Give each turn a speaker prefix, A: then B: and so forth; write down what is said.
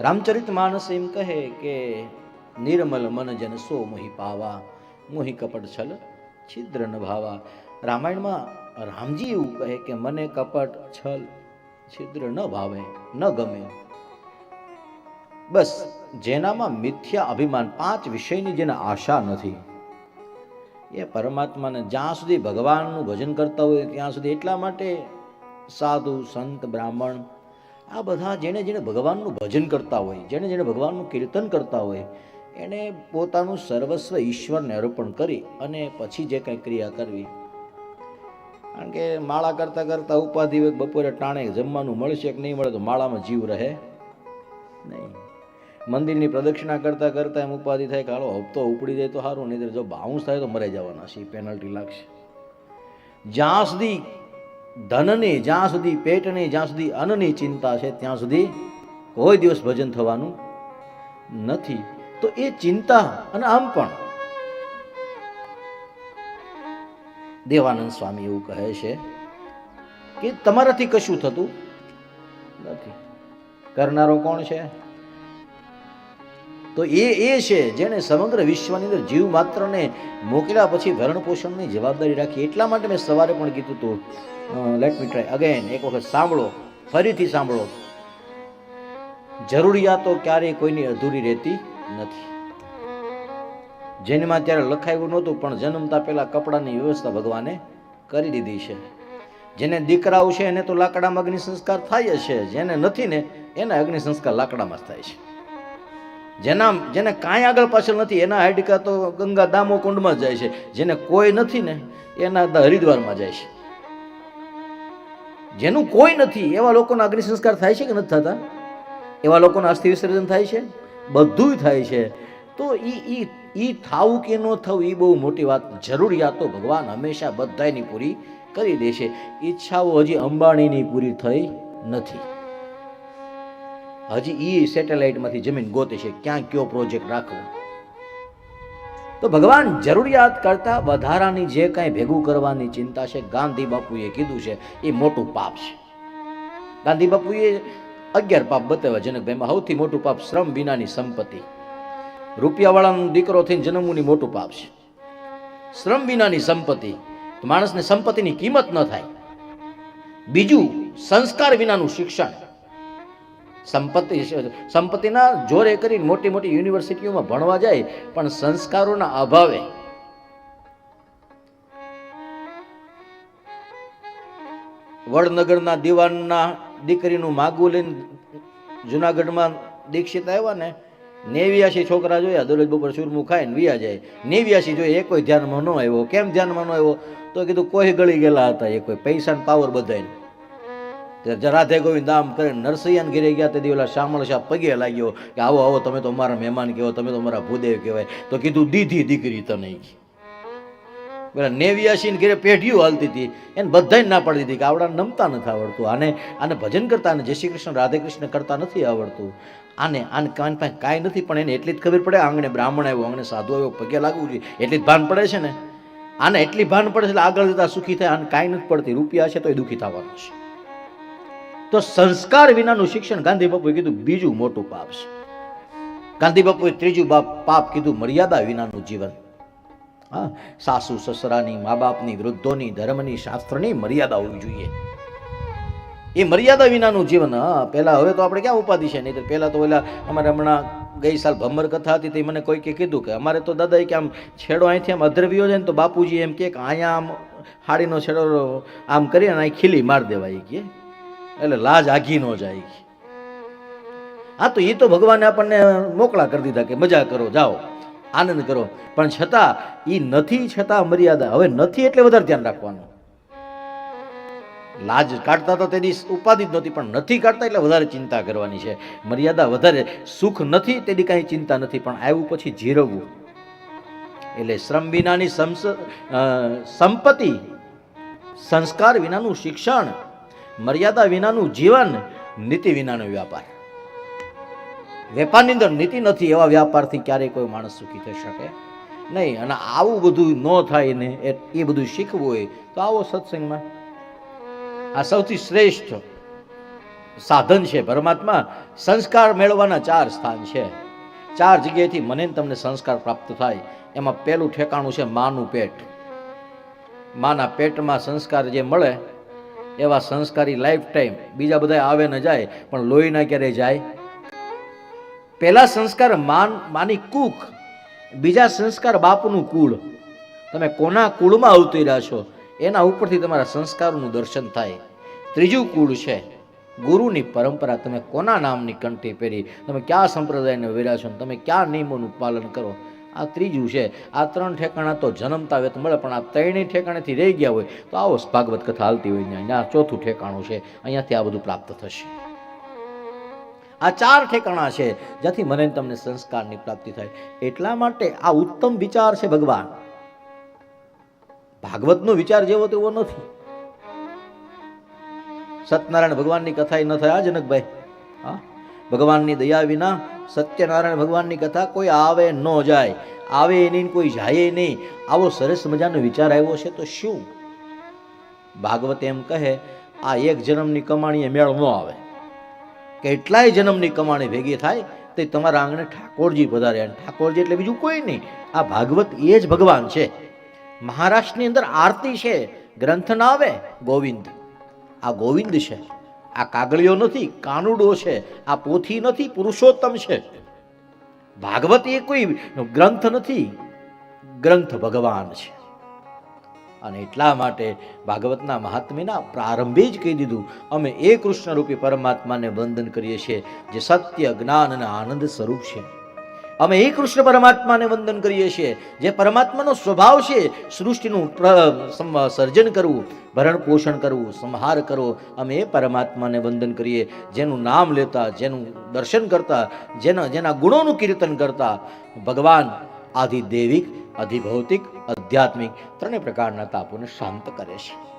A: રામચરિત માનસ એમ કહે કે, નિર્મલ મન જન સો મોહી પાવા, મોહી કપટ છલ છિદ્ર ન ભાવા. રામાયણમાં રામજી એવું કહે કે, મને કપટ છલ છિદ્ર ન ભાવે, ન ગમે. બસ, જેનામાં મિથ્યા અભિમાન પાંચ વિષયની જેને આશા નથી. એ પરમાત્માને જ્યાં સુધી ભગવાનનું ભજન કરતા હોય ત્યાં સુધી એટલા માટે સાધુ, સંત, બ્રાહ્મણ આ બધા જેણે જેણે ભગવાનનું ભજન કરતા હોય, જેણે જેણે ભગવાનનું કીર્તન કરતા હોય, એણે પોતાનું સર્વસ્વ ઈશ્વરને અર્પણ કરી અને પછી જે કંઈ ક્રિયા કરવી. કારણ કે માળા કરતાં કરતાં ઉપાધિ બપોરે ટાણે જમવાનું મળશે કે નહીં મળે તો માળામાં જીવ રહે નહીં. મંદિરની પ્રદક્ષિણા કરતાં કરતાં એમ ઉપાધિ થાય કે હાલો, હપ્તો ઉપડી જાય તો સારું, નહીં જો બાઉન્સ થાય તો મરાઈ જવાના છે પેનલ્ટી લાગશે. જ્યાં સુધી ધનની જ્યાં સુધી, પેટની જ્યાં સુધી અન્નની ચિંતા છે, ત્યાં સુધી કોઈ દિવસ ભજન થવાનું નથી. તો એ ચિંતા અને આમ પણ દેવાનંદ સ્વામી એવું કહે છે કે તમારાથી કશું થતું નથી. કરનારો કોણ છે? તો એ એ છે જેણે સમગ્ર વિશ્વની અંદર જીવ માત્રને મોકલ્યા પછી ભરણ પોષણની જવાબદારી રાખી. એટલા માટે મેં સવારે પણ કીધું હતું લેટ મી ટ્રાય અગેન એક વખત સાંભળો, ફરીથી સાંભળો. જરૂરિયાતો ક્યારેય કોઈની અધૂરી રહેતી નથી. જેનમાં ત્યારે લખાયું નહોતું, પણ જન્મતા પહેલાં કપડાની વ્યવસ્થા ભગવાને કરી દીધી છે. જેને દીકરાઓ છે એને તો લાકડામાં અગ્નિ સંસ્કાર થાય છે. જેને નથી ને એના અગ્નિ સંસ્કાર લાકડામાં જ થાય છે. જેના જેને કાંઈ આગળ પાછળ નથી, એના હાડકા તો ગંગા દામો કુંડમાં જાય છે. જેને કોઈ નથી ને, એના હરિદ્વારમાં જાય છે. જેનું કોઈ નથી, એવા લોકોના અગ્નિ સંસ્કાર થાય છે કે નથી થતા? એવા લોકોના અસ્થિ વિસર્જન થાય છે? બધુંય થાય છે. તો એ એ એ થાવું કે ન થવું એ બહુ મોટી વાત, જરૂરિયાતો ભગવાન હંમેશા બધાયની પૂરી કરી દે છે. ઈચ્છાઓ હજી અંબાણીની પૂરી થઈ નથી. હજી એ સેટેલાઇટમાંથી જમીન ગોતે છે, ક્યાં કયો પ્રોજેક્ટ રાખવો? તો ભગવાન જરૂરિયાત કરતા વધારાની જે કાંઈ ભેગું કરવાની ચિંતા છે, ગાંધી બાપુએ કીધું છે, એ મોટું પાપ છે. ગાંધી બાપુએ અગિયાર પાપ બતાવ્યા જનકભાઈમાં સૌથી મોટું પાપ શ્રમ વિનાની સંપત્તિ. રૂપિયાવાળાનો દીકરો થઈને જન્મવું મોટું પાપ છે. શ્રમ વિનાની સંપત્તિ. માણસને સંપત્તિની કિંમત ન થાય. બીજું, સંસ્કાર વિનાનું શિક્ષણ. સંપત્તિ સંપત્તિના જોરે કરીને મોટી મોટી યુનિવર્સિટીઓમાં ભણવા જાય, પણ સંસ્કારોના અભાવે વડનગરના દીવાનના દીકરીનું માગું લઈને જુનાગઢમાં દીક્ષિત આવ્યા ને, નેવ્યાસી છોકરા જોઈએ દરરોજ બપોર સુરમું ખાય ને વિયા જાય. નેવ્યાસી જોઈએ એ કોઈ ધ્યાનમાં ન આવ્યો. કેમ ધ્યાનમાં ન આવ્યો? તો કીધું, કોઈ ગળી ગયેલા હતા, એ કોઈ પૈસા પાવર બધાય ત્યારે રાધે ગોવિંદ આમ કરે નરસૈયાને ઘેરે ગયા તે દિવલા શામળ શાહ પગે લાગ્યો કે આવો આવો, તમે તો અમારા મહેમાન કહેવો તમે તો અમારા ભૂદેવ કહેવાય. તો કીધું, દીધી દીકરી તને. પેલા નેવ્યાસી ઘેરે પેઢીઓ હાલતી હતી. એને બધાય ના પાડી દીધી કે આવડા નમતા નથી આવડતું. આને આને ભજન કરતા અને જય શ્રી કૃષ્ણ, રાધે કૃષ્ણ કરતા નથી આવડતું. આને આને કાન પાસે કાંઈ નથી, પણ એને એટલી જ ખબર પડે, આંગણે બ્રાહ્મણ આવ્યો, આંગણે સાધુ આવ્યો, પગે લાગવું જોઈએ. એટલી જ ભાન પડે છે ને? આને એટલી ભાન પડે છે, એટલે આગળ જતા સુખી થાય, આને કાંઈ નથી પડતી. રૂપિયા છે તો એ દુઃખી થવાનું છે. તો સંસ્કાર વિનાનું શિક્ષણ ગાંધી બાપુએ કીધું બીજું મોટું પાપ છે. ગાંધી બાપુએ ત્રીજું બાપ પાપ કીધું મર્યાદા વિનાનું જીવન. હા, સાસુ સસરાની, મા બાપની, વૃદ્ધોની, ધર્મની, શાસ્ત્રની મર્યાદા હોવી જોઈએ. એ મર્યાદા વિનાનું જીવન, હા, પહેલા હવે તો આપણે ક્યાં ઉપાધિ છે? નહીં તો પહેલાં તો ઓલા અમારે હમણાં ગઈ સાલ ભમર કથા હતી, તે મને કોઈકે કીધું કે અમારે તો દાદાએ કે આમ છેડો અહીંથી આમ અધરવ્યો છે ને તો બાપુજી એમ કે અહીંયા આમ હાડીનો છેડો આમ કરી અને અહીં ખીલી માર દેવાય કે. એટલે લાજ આઘી ન જાય હા, તો એ તો ભગવાને આપણને મોકળા કરી દીધા કે મજા કરો, જાઓ, આનંદ કરો. પણ છતાં એ નથી, છતાં મર્યાદા. હવે નથી એટલે વધારે ધ્યાન રાખવાનું. લાજ કાઢતા તો તેની ઉપાધિ જ નહોતી, પણ નથી કાઢતા એટલે વધારે ચિંતા કરવાની છે. મર્યાદા વધારે, સુખ નથી, તેની કાંઈ ચિંતા નથી, પણ આવ્યું પછી જીરવવું. એટલે શ્રમ વિનાની સંપત્તિ, સંસ્કાર વિનાનું શિક્ષણ મર્યાદા વિનાનું જીવન નીતિ વિનાનો વ્યાપાર. વેપારની અંદર નીતિ નથી એવા વ્યાપારથી ક્યારેય કોઈ માણસ સુખી થઈ શકે નહીં. અને આવું બધું ન થાય ને એ બધું શીખવું હોય તો આવો સત્સંગમાં. આ સૌથી શ્રેષ્ઠ સાધન છે પરમાત્મા. સંસ્કાર મેળવવાના ચાર સ્થાન છે. ચાર જગ્યાએથી મને તમને સંસ્કાર પ્રાપ્ત થાય. એમાં પહેલું ઠેકાણું છે માનું પેટ. માના પેટમાં સંસ્કાર જે મળે એવા સંસ્કારી લાઈફ ટાઈમ બીજા બધા આવે ન જાય, પણ લોહીના ક્યારે જાય? પહેલા સંસ્કાર માન, માની કૂક, બીજા સંસ્કાર બાપનું કુળ. તમે કોના કુળમાં અવતર્યા છો? એના ઉપરથી તમારા સંસ્કારોનું દર્શન થાય. ત્રીજું કુળ છે, ગુરુની પરંપરા. તમે કોના નામની કંઠી પહેરી? તમે કયા સંપ્રદાયને વેર્યા છો? ને તમે કયા નિયમોનું પાલન કરો? આ ત્રીજું છે, આ ત્રણ ઠેકાણા તો જન્મતા વેત મળે, પણ આ ત્રણેય ઠેકાણેથી રહી ગયા હોય તો આવો ભાગવત કથા હાલતી હોય અહીંયા. ચોથું ઠેકાણું છે, અહીંયાથી આ બધું પ્રાપ્ત થશે. આ ચાર ઠેકાણા છે, જ્યાંથી મને તમને સંસ્કારની પ્રાપ્તિ થાય. એટલા માટે આ ઉત્તમ વિચાર છે ભગવાન. ભાગવતનો વિચાર જેવો તેવો નથી. સત્યનારાયણ ભગવાનની કથા ન થાય. જનકભાઈ, હા? ભગવાનની દયા વિના સત્યનારાયણ ભગવાનની કથા કોઈ આવે ન જાય. આવે નહીં કોઈ જાય નહીં. આવો સરસ મજાનો વિચાર આવ્યો છે, તો શું? ભાગવત એમ કહે, આ એક જન્મની કમાણીએ મેળ ન આવે. કેટલાય જન્મની કમાણી ભેગી થાય, તે તમારા આંગણે ઠાકોરજી પધારે અને ઠાકોરજી એટલે બીજું કોઈ નહીં. આ ભાગવત એ જ ભગવાન છે. મહારાષ્ટ્રની અંદર આરતી છે ગ્રંથ ના આવે, ગોવિંદ. આ ગોવિંદ છે. આ કાગળિયો નથી, કાનુડો છે, આ પોથી નથી, પુરુષોત્તમ છે. ભાગવત એ કોઈ ગ્રંથ નથી, ગ્રંથ ભગવાન છે. અને એટલા માટે ભાગવતના મહાત્મ્યના પ્રારંભે જ કહી દીધું, અમે એ કૃષ્ણરૂપી પરમાત્માને વંદન કરીએ છીએ, જે સત્ય, જ્ઞાન અને આનંદ સ્વરૂપ છે. અમે એ કૃષ્ણ પરમાત્માને વંદન કરીએ છીએ. જે પરમાત્માનો સ્વભાવ છે, સૃષ્ટિનું સર્જન કરવું, ભરણ પોષણ કરવું, સંહાર કરવો, અમે એ પરમાત્માને વંદન કરીએ. જેનું નામ લેતા, જેનું દર્શન કરતા, જેના જેના ગુણોનું કીર્તન કરતા, ભગવાન આધિ દૈવિક, અધિભૌતિક, આધ્યાત્મિક, ત્રણેય પ્રકારના તાપોને શાંત કરે છે.